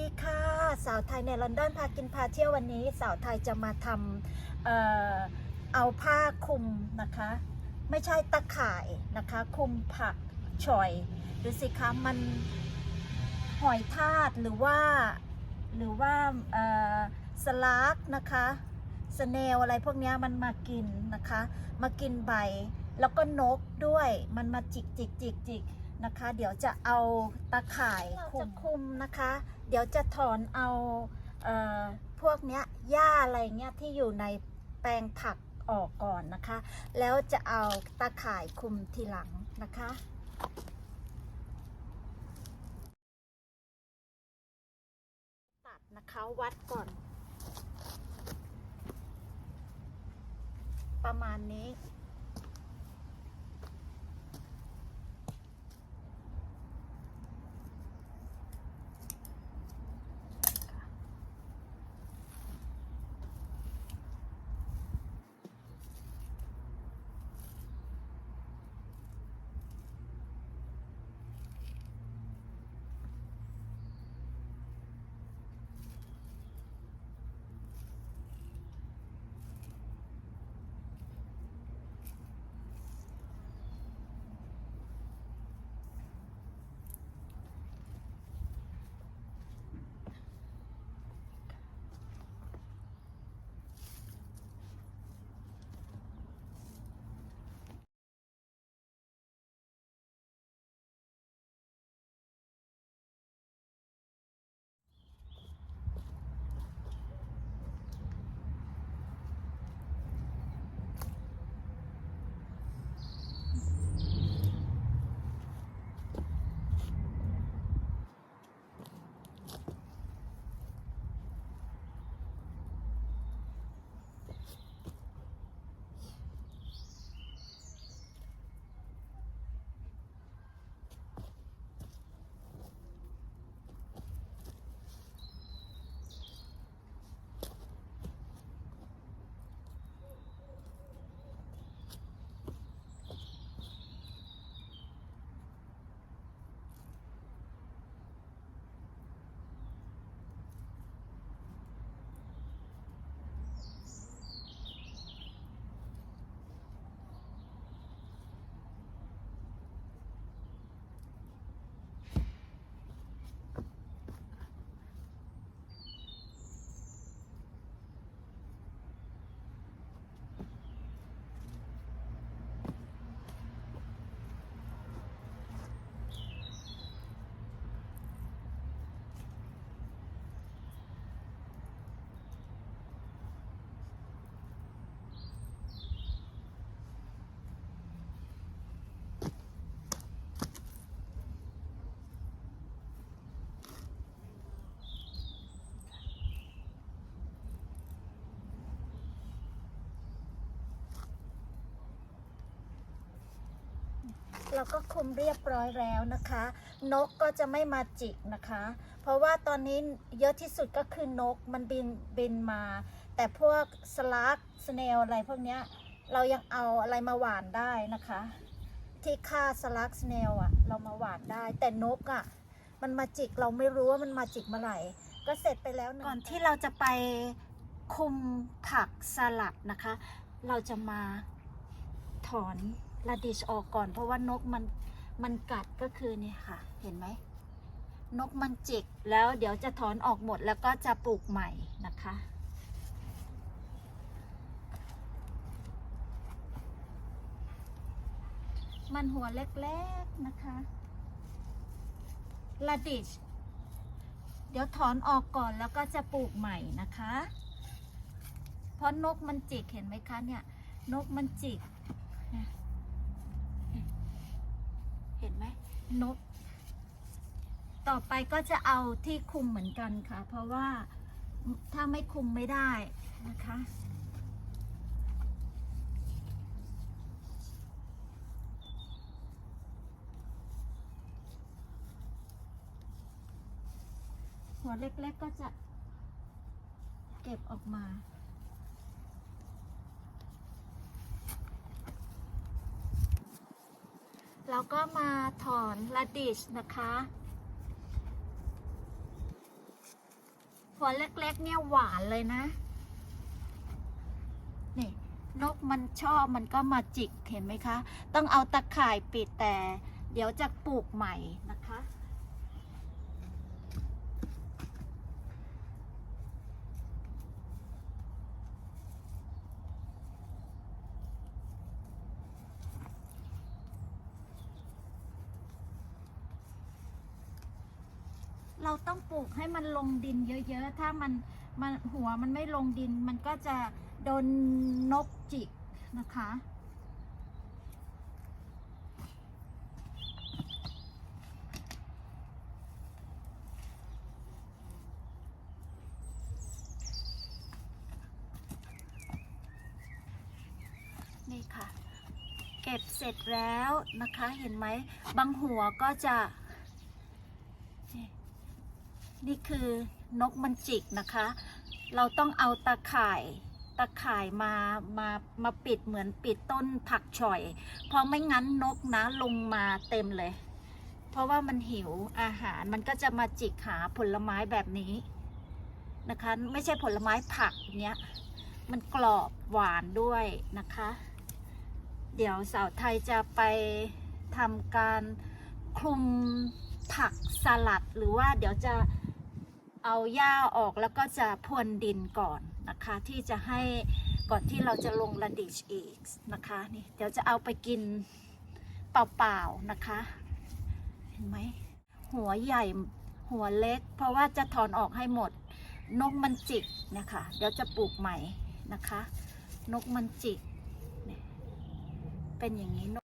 ดีค่ะ สาวไทยในลอนดอนพากินพาเที่ยววันนี้ สาวไทยจะมาทำเอ่อเอาผ้าคลุมนะคะ ไม่ใช่ตะข่ายนะคะคลุมผักฉ่อยดูสิคะมันหอยทากหรือว่าหรือว่าเอ่อสลากนะคะสเนลอะไรพวกนี้มันมากินนะคะ มากินใบ แล้วก็นกด้วยมันมาจิกจิกจิกจิกนะคะ เดี๋ยวจะเอาตะข่ายคุมคุมนะคะ เดี๋ยวจะถอนเอาเอ่อพวกเนี้ยหญ้าอะไรเงี้ยที่อยู่ในแปลงผักออกก่อนนะคะ แล้วจะเอาตะข่ายคุมทีหลังนะคะตัดนะคะวัดก่อน ประมาณนี้ เราก็คุมเรียบร้อยแล้วนะคะ นกก็จะไม่มาจิกนะคะ เพราะว่าตอนนี้เยอะที่สุดก็คือนกมันบินบินมา แต่พวกสลักสเนลอะไรพวกเนี้ยเรายังเอาอะไรมาหวานได้นะคะ ที่ฆ่าสลักสเนลอะเรามาหวานได้ แต่นกอะมันมาจิกเราไม่รู้ว่ามันมาจิกเมื่อไหร่ก็เสร็จไปแล้วนะก่อนที่เราจะไปคุมผักสลัดนะคะ เราจะมาถอน ลาดิชออกก่อน เพราะว่านกมันมันกัดก็คือเนี่ยค่ะ เห็นไหม นกมันจิกแล้วเดี๋ยวจะถอนออกหมดแล้วก็จะปลูกใหม่นะคะมันหัวเล็กๆนะคะลาดิช เดี๋ยวถอนออกก่อนแล้วก็จะปลูกใหม่นะคะ เพราะนกมันจิกเห็นไหมคะเนี่ย นกมันจิกเนี่ยเห็ นก ต่อไปก็จะเอาที่คุมเหมือนกันค่ะ เพราะว่าถ้าไม่คุมไม่ได้นะคะ หัวเล็กๆก็จะเก็บออกมา แล้วก็มาถอนลาดิชนะคะ หัวเล็กๆเนี่ยหวานเลยนะ นี่นกมันชอบมันก็มาจิกเห็นไหมคะ ต้องเอาตะข่ายปิดแต่ เดี๋ยวจะปลูกใหม่นะคะ เราต้องปลูกให้มันลงดินเยอะ ๆ ถ้ามันมันหัวมันไม่ลงดิน มันก็จะโดนนกจิกนะคะ นี่ค่ะ เก็บเสร็จแล้วนะคะ เห็นไหม บางหัวก็จะ นี่คือนกมันจิกนะคะ เราต้องเอาตาข่ายตาข่ายมามามาปิดเหมือนปิดต้นผักฉ่อย เพราะไม่งั้นนกนะลงมาเต็มเลย เพราะว่ามันหิวอาหารมันก็จะมาจิกหาผลไม้แบบนี้นะคะ ไม่ใช่ผลไม้ผักเนี้ยมันกรอบหวานด้วยนะคะ เดี๋ยวสาวไทยจะไปทำการคลุมผักสลัดหรือว่าเดี๋ยวจะ เอาหญ้าออกแล้วก็จะพรวนดินก่อนนะคะที่จะให้ก่อนที่เราจะลงระดิชอีกนะคะนี่เดี๋ยวจะเอาไปกินเปล่าๆนะคะ เห็นไหมหัวใหญ่หัวเล็ก เพราะว่าจะถอนออกให้หมด นกมันจิกนะคะเดี๋ยวจะปลูกใหม่นะคะ นกมันจิกเป็นอย่างนี้